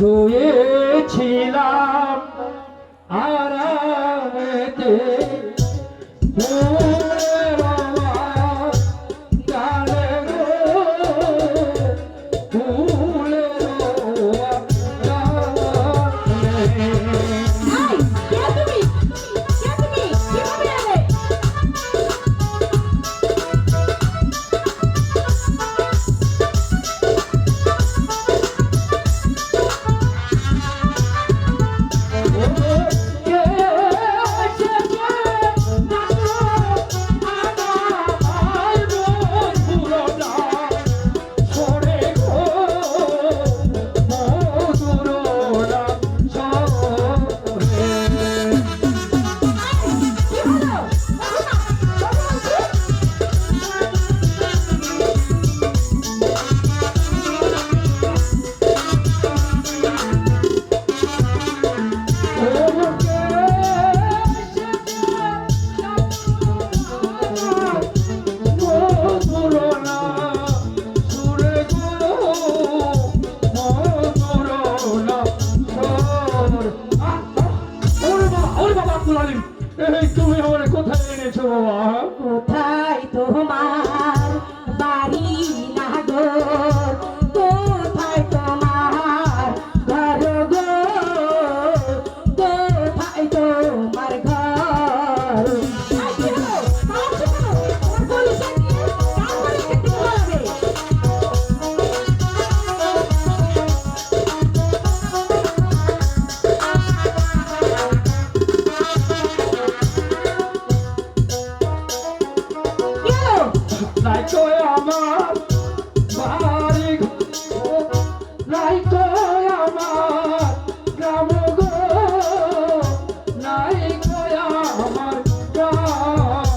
শুয়েছিলাম আরামেতে। সোয়া আমার বাড়ি নাই তো আমার গ্রাম গো নাই তো আমার গ্রাম।